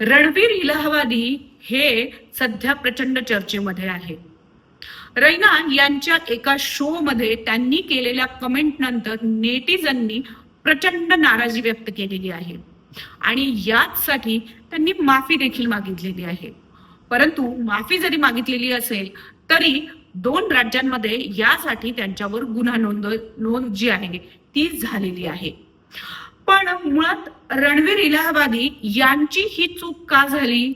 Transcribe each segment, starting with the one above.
रणवीर इलाहाबादी हे सध्या प्रचंड चर्चेमध्ये आहे रैना यांच्या एका शो मध्ये त्यांनी केलेल्या कमेंट नंतर नेटिझननी प्रचंड नाराजी व्यक्त केलेली आहे. आणि याचसाठी त्यांनी माफी देखील मागितलेली आहे. परंतु माफी जरी मागितलेली असेल तरी दोन राज्यांमध्ये यासाठी त्यांच्यावर गुन्हा नोंद नोंद जी आहे ती झालेली आहे. पण मुळात रणवीर इलाहाबादी यांची ही चूक का झाली?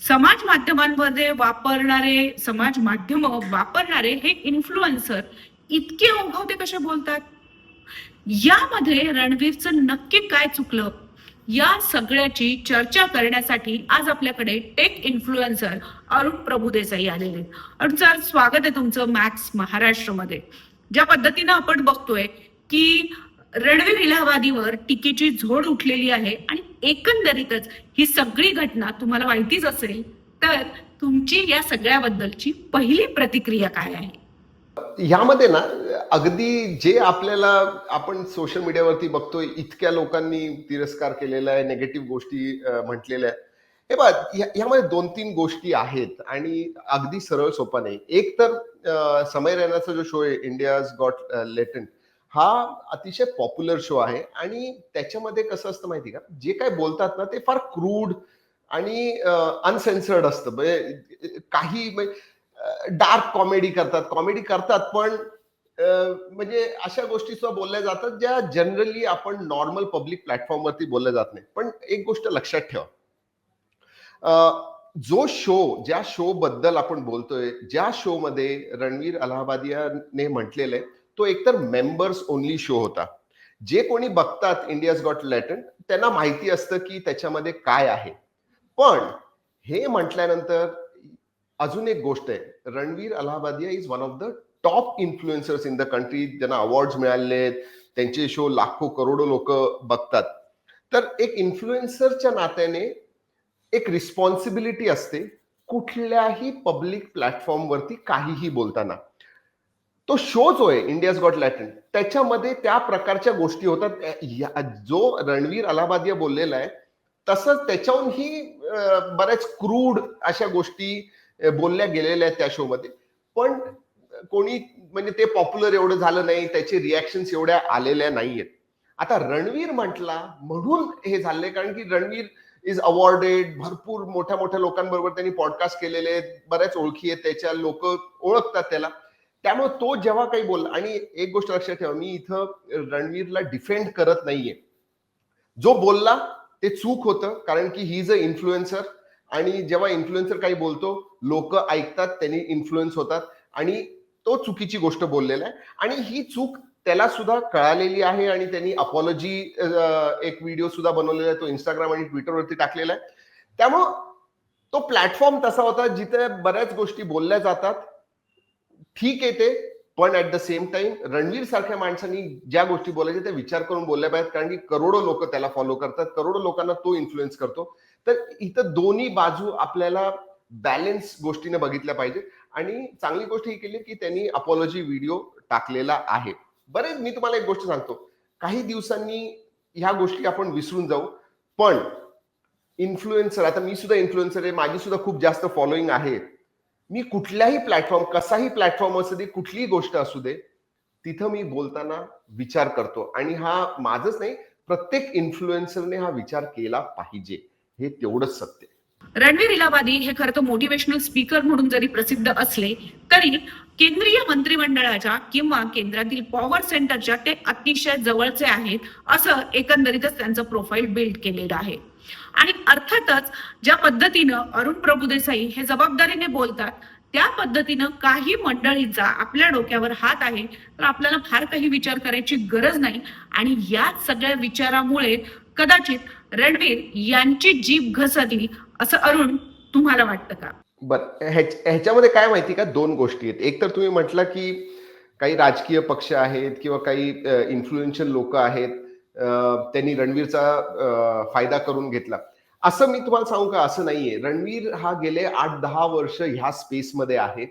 समाज माध्यमांमध्ये वापरणारे समाज माध्यम वापरणारे हे इन्फ्लुएन्सर इतके ओघवते कसे बोलतात? यामध्ये रणवीरचं नक्की काय चुकलं? या सगळ्याची चर्चा करण्यासाठी आज आपल्याकडे टेक इन्फ्लुएन्सर अरुण प्रभुदेसाई आलेले अरुण सर स्वागत आहे तुमचं मॅक्स महाराष्ट्रमध्ये. ज्या पद्धतीनं आपण बघतोय की रणवीर इलाहाबादीवर टीकेची झोड उठलेली आहे आणि एकंदरीतच ही सगळी घटना तुम्हाला माहितीच असेल तर तुमची या सगळ्याबद्दलची पहिली प्रतिक्रिया काय आहे? यामध्ये ना अगदी जे आपल्याला आपण सोशल मीडियावरती बघतोय इतक्या लोकांनी तिरस्कार केलेला आहे नेगेटिव्ह गोष्टी म्हटलेल्या हे बघ यामध्ये दोन तीन गोष्टी आहेत आणि अगदी सरळ सोपा नाही. एक तर समय रैनाचा जो शो आहे इंडियाज गॉट लेटंट हा अतिशय पॉप्युलर शो आहे. आणि त्याच्यामध्ये कसं असतं माहिती का? जे काय बोलतात ना ते फार क्रूड आणि अनसेन्सर्ड असतं. म्हणजे काही डार्क कॉमेडी करतात. कॉमेडी करतात पण म्हणजे अशा गोष्टी सुद्धा बोलल्या जातात ज्या जनरली आपण नॉर्मल पब्लिक प्लॅटफॉर्मवरती बोलल्या जात नाही. पण एक गोष्ट लक्षात ठेवा. जो शो ज्या शो बद्दल आपण बोलतोय ज्या शो मध्ये रणवीर अलाहाबादियाने म्हटलेलं आहे तो एकतर मेंबर्स ओनली शो होता. जे कोणी बघतात इंडियाज गॉट लॅटन त्यांना माहिती असतं की त्याच्यामध्ये काय आहे. पण हे म्हटल्यानंतर अजून एक गोष्ट आहे. Ranveer Allahbadia is one of the top influencers in the country ज्यांना अवॉर्ड मिळाले आहेत त्यांचे शो लाखो करोडो लोक बघतात. तर एक इन्फ्लुएन्सरच्या नात्याने एक रिस्पॉन्सिबिलिटी असते कुठल्याही पब्लिक प्लॅटफॉर्मवरती काहीही बोलताना. तो शो जो आहे इंडियाज गॉट लॅटन त्याच्यामध्ये त्या प्रकारच्या गोष्टी होतात. या- जो रणवीर अलाहाबादिया बोललेला आहे तसंच त्याच्याहूनही बऱ्याच क्रूड अशा गोष्टी बोलल्या गेलेल्या आहेत त्या शो मध्ये पण कोणी म्हणजे ते पॉप्युलर एवढं झालं नाही त्याचे रिॲक्शन्स एवढ्या आलेल्या नाहीयेत. आता रणवीर म्हटला म्हणून हे झाले कारण की रणवीर इज अवॉर्डेड भरपूर मोठ्या मोठ्या लोकांबरोबर त्यांनी पॉडकास्ट केलेले आहेत बऱ्याच ओळखी आहेत त्याच्या लोक ओळखतात त्याला. त्यामुळे तो जेव्हा काही बोलला आणि एक गोष्ट लक्षात ठेवा मी इथं रणवीरला डिफेंड करत नाहीये. जो बोलला ते चूक होतं कारण की ही इज अ इन्फ्लुएन्सर आणि जेव्हा इन्फ्लुएन्सर काही बोलतो लोक ऐकतात त्यांनी इन्फ्लुएन्स होतात आणि तो चुकीची गोष्ट बोललेला आहे. आणि ही चूक त्याला सुद्धा कळालेली आहे आणि त्यांनी अपॉलॉजी एक व्हिडिओ सुद्धा बनवलेला आहे तो इंस्टाग्राम आणि ट्विटरवरती टाकलेला आहे. त्यामुळं तो प्लॅटफॉर्म तसा होता जिथे बऱ्याच गोष्टी बोलल्या जातात ठीक आहे ते पण at the same time Ranveer सारख्या माणसांनी ज्या गोष्टी बोलायच्या त्या विचार करून बोलल्या पाहिजेत कारण की करोडो लोक त्याला फॉलो करतात करोडो लोकांना तो इन्फ्लुएन्स करतो. तर इथं दोन्ही बाजू आपल्याला बॅलन्स गोष्टीने बघितल्या पाहिजे आणि चांगली गोष्ट ही केली की त्यांनी अपॉलॉजी व्हिडिओ टाकलेला आहे. बरेच मी तुम्हाला एक गोष्ट सांगतो. काही दिवसांनी ह्या गोष्टी आपण विसरून जाऊ पण इन्फ्लुएन्सर आता मी सुद्धा इन्फ्लुएन्सर आहे माझी सुद्धा खूप जास्त फॉलोईंग आहे. मी कुठल्याही प्लॅटफॉर्म कसाही प्लॅटफॉर्म असू दे कुठलीही गोष्ट असू दे तिथं मी बोलताना विचार करतो. आणि हा माझच नाही प्रत्येक इन्फ्लुएन्सरने हा विचार केला पाहिजे. हे तेवढंच सत्य रणवीर इलाबादी हे खरं तर मोटिवेशनल स्पीकर म्हणून जरी प्रसिद्ध असले तरी केंद्रीय मंत्रिमंडळाच्या किंवा केंद्रातील पॉवर सेंटरच्या ते अतिशय जवळचे आहेत असं एकंदरीतच त्यांचं प्रोफाईल बिल्ड केलेलं आहे. आणि अर्थातच ज्या पद्धतीनं अरुण प्रभुदेसाई हे जबाबदारीने बोलतात त्या पद्धतीनं काही मंडळींचा आपल्या डोक्यावर हात आहे तर आपल्याला फार काही विचार करायची गरज नाही. आणि या सगळ्या विचारामुळे कदाचित रणवीर यांची जीभ घसरली असं अरुण तुम्हाला वाटतं का? बर ह्याच्यामध्ये काय माहिती का? दोन गोष्टी आहेत. एक तर तुम्ही म्हटलं की काही राजकीय पक्ष आहेत किंवा काही इन्फ्लुएन्शियल लोक आहेत. त्यांनी रणवीरचा फायदा करून घेतला. असं मी तुम्हाला सांगू का? असं नाहीये. रणवीर हा गेले आठ दहा वर्ष ह्या स्पेसमध्ये आहे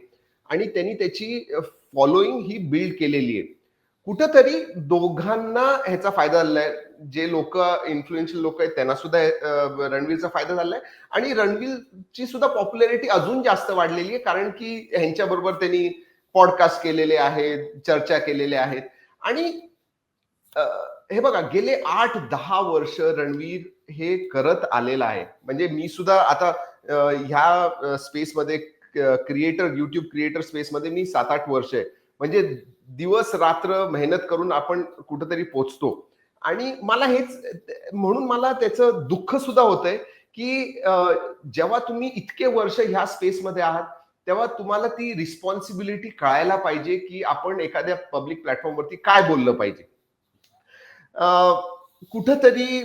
आणि त्यांनी त्याची फॉलोईंग ही बिल्ड केलेली आहे. कुठंतरी दोघांना ह्याचा फायदा झालाय. जे लोक इन्फ्लुएन्शियल लोक आहेत त्यांना सुद्धा रणवीरचा फायदा झालाय. आणि रणवीरची सुद्धा पॉप्युलॅरिटी अजून जास्त वाढलेली आहे कारण की ह्यांच्याबरोबर त्यांनी पॉडकास्ट केलेले आहेत चर्चा केलेल्या आहेत. आणि हे बघा गेले आठ दहा वर्ष रणवीर हे करत आलेलं आहे. म्हणजे मी सुद्धा आता ह्या स्पेसमध्ये क्रिएटर युट्यूब क्रिएटर स्पेसमध्ये मी सात आठ वर्ष आहे. म्हणजे दिवस रात्र मेहनत करून आपण कुठंतरी पोचतो. आणि मला हेच म्हणून मला त्याचं दुःख सुद्धा होतंय की जेव्हा तुम्ही इतके वर्ष ह्या स्पेसमध्ये आहात तेव्हा तुम्हाला ती रिस्पॉन्सिबिलिटी कळायला पाहिजे की आपण एखाद्या पब्लिक प्लॅटफॉर्मवरती काय बोललं पाहिजे. कुठंतरी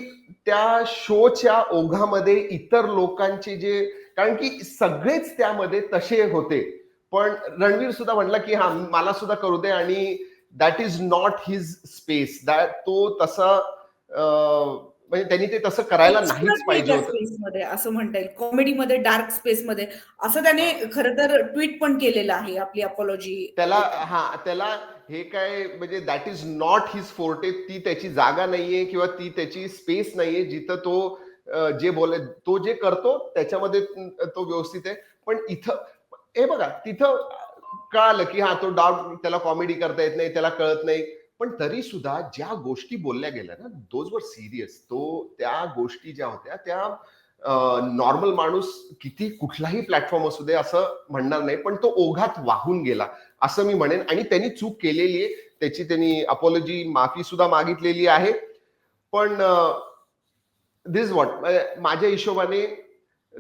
त्या शोच्या ओघामध्ये इतर लोकांचे जे कारण की सगळेच त्यामध्ये तसे होते. पण रणवीर सुद्धा म्हटला की हा मला सुद्धा करू दे आणि that is not his space that तो तसा म्हणजे त्यांनी ते तसं करायला नाहीच पाहिजे होतं. मध्ये असं म्हणता येईल. कॉमेडीमध्ये डार्क स्पेस मध्ये. असं त्याने खरं तर ट्विट पण केलेलं आहे आपली अपॉलॉजी त्याला हा त्याला हे काय म्हणजे that is not his forte ती त्याची जागा नाहीये किंवा ती त्याची स्पेस नाहीये जिथं तो जे बोले तो जे करतो त्याच्यामध्ये तो व्यवस्थित आहे. पण इथं हे बघा तिथं कळालं की हा तो डाऊट त्याला कॉमेडी करता येत नाही त्याला कळत नाही. पण तरी सुद्धा ज्या गोष्टी बोलल्या गेल्या ना दोज वर सिरियस तो त्या गोष्टी ज्या होत्या त्या नॉर्मल माणूस किती कुठलाही प्लॅटफॉर्म असू दे असं म्हणणार नाही पण तो ओघात वाहून गेला. असं मी म्हणेन. आणि त्यांनी चूक केलेली आहे. त्याची त्यांनी अपॉलॉजी माफी सुद्धा मागितलेली आहे. पण दिस वॉट माझ्या हिशोबाने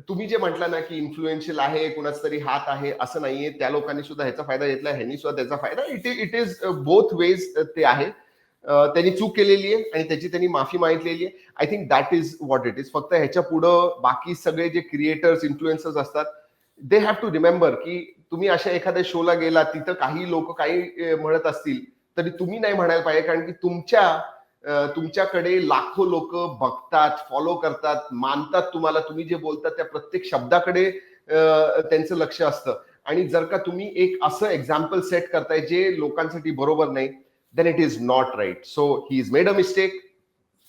तुम्ही जे म्हटलं ना की इन्फ्लुएन्शियल आहे कुणाच तरी हात आहे असं नाहीये. त्या लोकांनी सुद्धा ह्याचा फायदा घेतला ह्यांनी सुद्धा त्याचा फायदा it it is both ways ते आहे. त्यांनी चूक केलेली आहे आणि त्याची त्यांनी माफी मागितलेली आहे. I think that is what it is फक्त ह्याच्या पुढं बाकी सगळे जे क्रिएटर्स इन्फ्लुएन्सर्स असतात दे हॅव टू रिमेंबर की तुम्ही अशा एखाद्या शोला गेला तिथं काही लोक काही म्हणत असतील तरी तुम्ही नाही म्हणायला पाहिजे कारण की तुमच्या तुमच्याकडे लाखो लोक बघतात फॉलो करतात मानतात तुम्हाला तुम्ही जे बोलतात त्या प्रत्येक शब्दाकडे त्यांचं लक्ष असतं. आणि जर का तुम्ही एक असं एक्झाम्पल सेट करताय जे लोकांसाठी बरोबर नाही then it is not right so he is made a mistake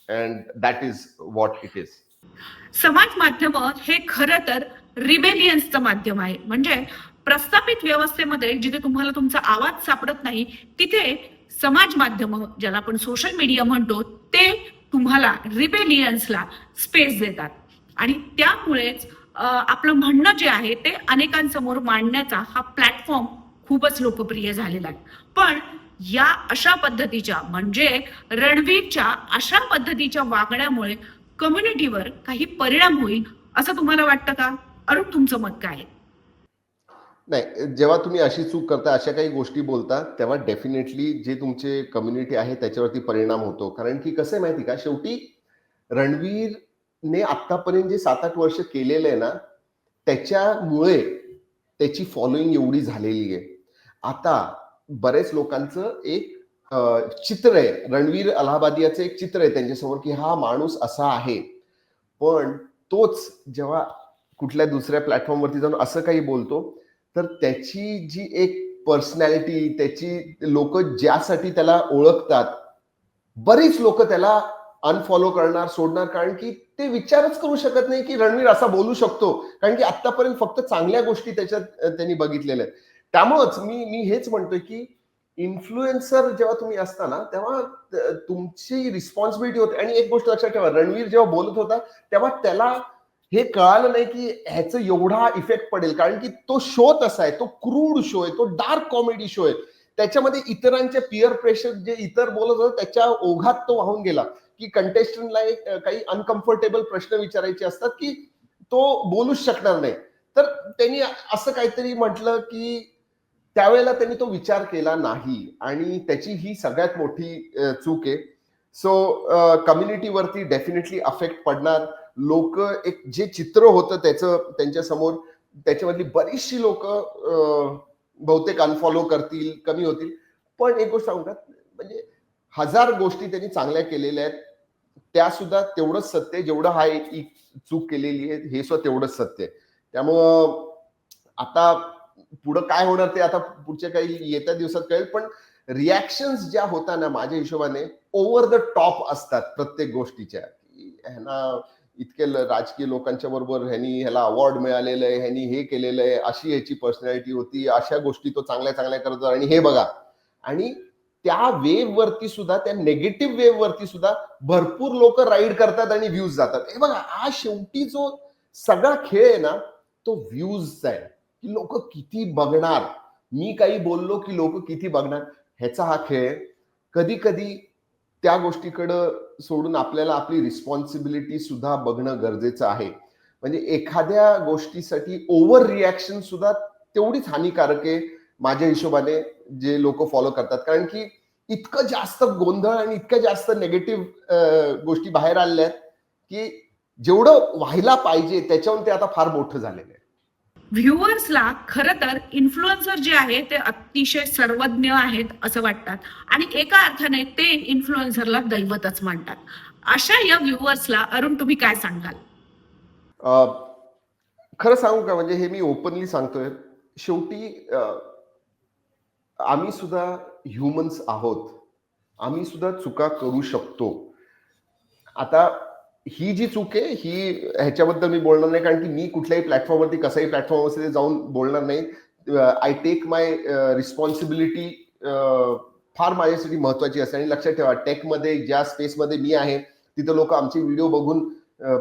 and that is what it is समाज माध्यम हे खरं तर रिबेलियन्सचं माध्यम आहे. म्हणजे प्रस्थापित व्यवस्थेमध्ये जिथे तुम्हाला तुमचा आवाज सापडत नाही तिथे समाज माध्यम ज्याला आपण सोशल मीडिया म्हणतो ते तुम्हाला रिबेलियन्सला स्पेस देतात. आणि त्यामुळेच आपलं म्हणणं जे आहे ते अनेकांसमोर मांडण्याचा हा प्लॅटफॉर्म खूपच लोकप्रिय झालेला आहे. पण या अशा पद्धतीच्या म्हणजे रणवीरच्या अशा पद्धतीच्या वागण्यामुळे कम्युनिटीवर काही परिणाम होईल असं तुम्हाला वाटतं का? अरुण तुमचं मत काय आहे? नाही जेव्हा तुम्ही अशी चूक करता अशा काही गोष्टी बोलता तेव्हा डेफिनेटली जे तुमचे कम्युनिटी आहे त्याच्यावरती परिणाम होतो. कारण की कसं आहे माहिती का? शेवटी रणवीरने आतापर्यंत जे सात आठ वर्ष केलेलं आहे ना त्याच्यामुळे त्याची फॉलोईंग एवढी झालेली आहे. आता बरेच लोकांचं एक चित्र आहे. रणवीर अलाहाबादियाचं एक चित्र आहे त्यांच्यासमोर की हा माणूस असा आहे. पण तोच जेव्हा कुठल्या दुसऱ्या प्लॅटफॉर्मवरती जाऊन असं काही बोलतो तर त्याची जी एक पर्सनॅलिटी त्याची लोक ज्यासाठी त्याला ओळखतात बरीच लोक त्याला अनफॉलो करणार सोडणार कारण की ते विचारच करू शकत नाही की रणवीर असा बोलू शकतो. कारण की आतापर्यंत फक्त चांगल्या गोष्टी त्याच्यात त्यांनी बघितलेल्या आहेत. त्यामुळंच मी मी हेच म्हणतोय की इन्फ्लुएन्सर जेव्हा तुम्ही असता ना तेव्हा तुमची रिस्पॉन्सिबिलिटी होते. आणि एक गोष्ट लक्षात ठेवा रणवीर जेव्हा बोलत होता तेव्हा त्याला हे कळालं नाही की ह्याचं एवढा इफेक्ट पडेल. कारण की तो शो तसा आहे. तो क्रूड शो आहे. तो डार्क कॉमेडी शो आहे. त्याच्यामध्ये इतरांचे पिअर प्रेशर जे इतर बोलत होते त्याच्या ओघात तो वाहून गेला. की कंटेस्टंटला एक काही अनकम्फर्टेबल प्रश्न विचारायचे असतात की तो बोलूच शकणार नाही. तर त्यांनी असं काहीतरी म्हटलं की त्यावेळेला त्यांनी तो विचार केला नाही. आणि त्याची ही सगळ्यात मोठी चूक आहे. सो कम्युनिटीवरती डेफिनेटली अफेक्ट पडणार. लोक एक जे चित्र होतं त्याचं त्यांच्यासमोर त्याच्यामधली बरीचशी लोक बहुतेक अनफॉलो करतील कमी होतील. पण एक गोष्ट सांगू म्हणजे हजार गोष्टी त्यांनी चांगल्या केलेल्या आहेत. त्या सुद्धा तेवढंच सत्य जेवढं हा एक चूक केलेली आहे हे सुद्धा तेवढंच सत्य आहे. त्यामुळं आता पुढं काय होणार ते आता पुढच्या काही येत्या दिवसात कळेल. पण रिॲक्शन्स ज्या होता ना माझ्या हिशोबाने ओव्हर द टॉप असतात प्रत्येक गोष्टीच्या. ह्यांना इतके राजकीय लोकांच्या बरोबर ह्यांनी ह्याला अवॉर्ड मिळालेलं आहे ह्यांनी हे केलेलं आहे अशी ह्याची पर्सनॅलिटी होती अशा गोष्टी तो चांगल्या चांगल्या करतो आणि हे बघा आणि त्या वेव्ह वरती सुद्धा त्या नेगेटिव्ह वेव्ह वरती सुद्धा भरपूर लोक राईड करतात आणि व्ह्यूज जातात. हे बघा हा शेवटी जो सगळा खेळ आहे ना तो व्ह्यूजचा आहे. की लोक किती बघणार? मी काही बोललो की लोक किती बघणार? ह्याचा हा खेळ कधी कधी त्या गोष्टीकडं सोडून आपल्याला आपली रिस्पॉन्सिबिलिटी सुद्धा बघणं गरजेचं आहे. म्हणजे एखाद्या गोष्टीसाठी ओव्हर रिॲक्शन सुद्धा तेवढीच हानिकारक आहे माझ्या हिशोबाने जे लोक फॉलो करतात. कारण की इतकं जास्त गोंधळ आणि इतकं जास्त नेगेटिव्ह गोष्टी बाहेर आलेल्या आहेत की जेवढं व्हायला पाहिजे त्याच्याहून ते आता फार मोठं झालेलं आहे. व्ह्युअर्सला खरं तर इन्फ्लुएन्सर जे आहे ते अतिशय सर्वज्ञ आहेत असं वाटतात. आणि एका अर्थाने ते इन्फ्लुएन्सरला दैवतच मानतात. अशा या व्ह्युअर्सला अरुण तुम्ही काय सांगाल? अं, खरं सांगू का? म्हणजे हे मी ओपनली सांगतोय. शेवटी आम्ही सुद्धा ह्युमन्स आहोत. आम्ही सुद्धा चुका करू शकतो. आता ही जी चूक आहे ही ह्याच्याबद्दल मी बोलणार नाही कारण की मी कुठल्याही प्लॅटफॉर्मवरती कसाही प्लॅटफॉर्मवरती जाऊन बोलणार नाही. आय टेक माय रिस्पॉन्सिबिलिटी फार माझ्यासाठी महत्वाची असते. आणि लक्षात ठेवा टेकमध्ये ज्या स्पेसमध्ये मी आहे तिथं लोक आमचे व्हिडिओ बघून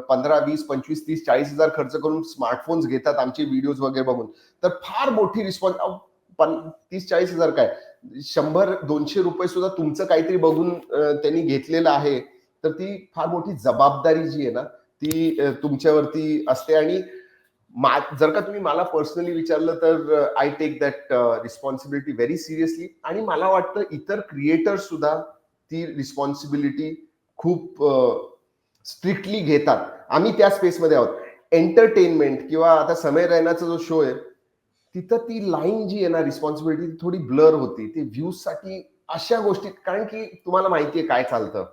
पंधरा वीस पंचवीस तीस चाळीस हजार खर्च करून स्मार्टफोन्स घेतात आमचे व्हिडिओज वगैरे बघून. तर फार मोठी रिस्पॉन्स पण तीस चाळीस हजार काय? शंभर दोनशे रुपये सुद्धा तुमचं काहीतरी बघून त्यांनी घेतलेलं आहे. तर ती फार मोठी जबाबदारी जी आहे ना ती तुमच्यावरती असते. आणि जर का तुम्ही मला पर्सनली विचारलं तर I take that responsibility very seriously आणि मला वाटतं इतर क्रिएटर सुद्धा ती रिस्पॉन्सिबिलिटी खूप स्ट्रिक्टली घेतात. आम्ही त्या स्पेसमध्ये आहोत. एंटरटेनमेंट किंवा आता समय रैनाचा जो शो आहे तिथं ती लाईन जी आहे ना रिस्पॉन्सिबिलिटी थोडी ब्लर होती. ती व्ह्यूजसाठी अशा गोष्टी कारण की तुम्हाला माहितीये काय चालतं.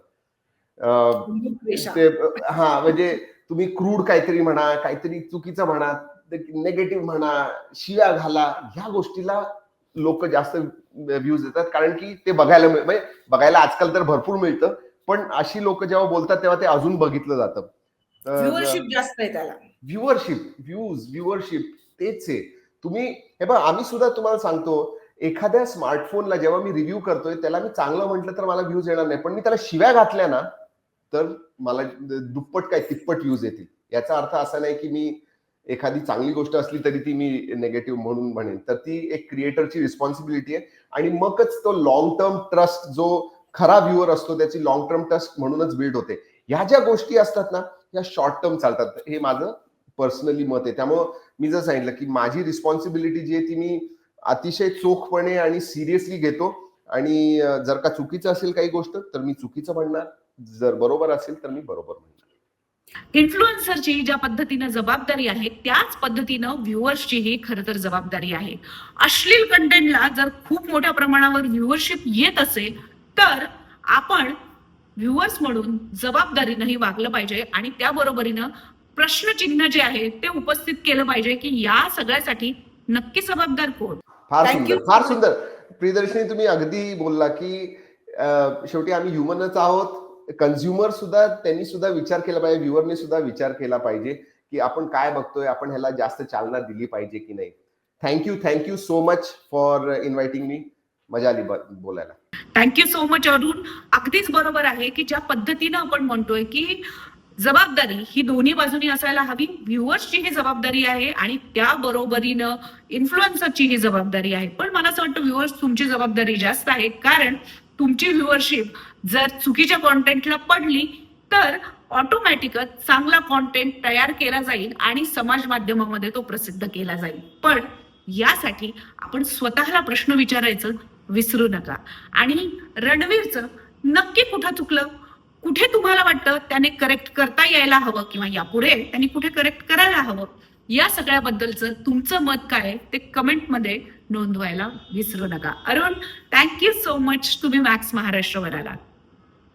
ते हा म्हणजे तुम्ही क्रूड काहीतरी म्हणा काहीतरी चुकीचं म्हणा नेगेटिव्ह म्हणा शिव्या घाला ह्या गोष्टीला लोक जास्त व्ह्यूज देतात. कारण की ते बघायला म्हणजे बघायला आजकाल तर भरपूर मिळतं. पण अशी लोक जेव्हा बोलतात तेव्हा ते अजून बघितलं जातं. व्ह्युअरशिप जास्त आहे त्याला. व्ह्युअरशिप व्ह्यूज व्ह्युअरशिप तेच आहे. तुम्ही हे बघा आम्ही सुद्धा तुम्हाला सांगतो एखाद्या स्मार्टफोनला जेव्हा मी रिव्ह्यू करतोय त्याला मी चांगलं म्हटलं तर मला व्ह्यूज येणार नाही. पण मी त्याला शिव्या घातल्या ना तर मला दुप्पट काय तिप्पट यूज येतील. याचा अर्थ असा नाही की मी एखादी चांगली गोष्ट असली तरी ती मी नेगेटिव्ह म्हणून म्हणेन. तर ती एक क्रिएटरची रिस्पॉन्सिबिलिटी आहे. आणि मगच तो लॉंग टर्म ट्रस्ट जो खरा व्ह्युअर असतो त्याची लॉंग टर्म ट्रस्ट म्हणूनच बिल्ड होते. ह्या ज्या गोष्टी असतात ना ह्या शॉर्ट टर्म चालतात. हे माझं पर्सनली मत आहे. त्यामुळं मी जर सांगितलं की माझी रिस्पॉन्सिबिलिटी जी आहे ती मी अतिशय चोखपणे आणि सिरियसली घेतो. आणि जर का चुकीचं असेल काही गोष्ट तर मी चुकीचं म्हणणार. जर बरोबर असेल तर मी बरोबर म्हणणार. इन्फ्लुएन्सरची ज्या पद्धतीनं जबाबदारी आहे त्याच पद्धतीनं व्ह्युअर्सचीही खरं तर जबाबदारी आहे. अश्लील कंटेंटला जर खूप मोठ्या प्रमाणावर व्ह्युअरशिप येत असेल तर आपण व्ह्युअर्स म्हणून जबाबदारीनंही वागलं पाहिजे आणि त्याबरोबरीनं प्रश्नचिन्ह जे आहे ते उपस्थित केलं पाहिजे की या सगळ्यासाठी नक्की जबाबदार कोण? फार सुंदर. फार सुंदर. प्रियदर्शनी तुम्ही अगदी बोलला की शेवटी आम्ही ह्युमनच आहोत. कन्झ्युमर सुद्धा त्यांनी सुद्धा विचार केला पाहिजे व्ह्युअरने सुद्धा विचार केला पाहिजे की आपण काय बघतोय आपण ह्याला जास्त चालना दिली पाहिजे की नाही. Thank you thank you so much for inviting मी मजा आली बोलायला. Thank you so much Arun. अगदीच बरोबर आहे की ज्या पद्धतीनं आपण म्हणतोय की जबाबदारी ही दोन्ही बाजूनी असायला हवी. व्ह्युअर्सची ही जबाबदारी आहे आणि त्या बरोबरीनं इन्फ्लुएन्सरची ही जबाबदारी आहे. पण मला असं वाटतं व्ह्युअर्स तुमची जबाबदारी जास्त आहे. कारण तुमची व्ह्युअरशिप जर चुकीच्या कॉन्टेंटला पडली तर ऑटोमॅटिकच चांगला कॉन्टेंट तयार केला जाईल आणि समाज माध्यमामध्ये तो प्रसिद्ध केला जाईल. पण यासाठी आपण स्वतःला प्रश्न विचारायचं विसरू नका. आणि रणवीरचं नक्की कुठं चुकलं? कुठे तुम्हाला वाटतं त्याने करेक्ट करता यायला हवं किंवा यापुढे त्यांनी कुठे करेक्ट करायला हवं? या सगळ्याबद्दलचं तुमचं मत काय ते कमेंटमध्ये नोंदवायला विसरू नका. Arun thank you so much तुम्ही मॅक्स महाराष्ट्रवर आलात.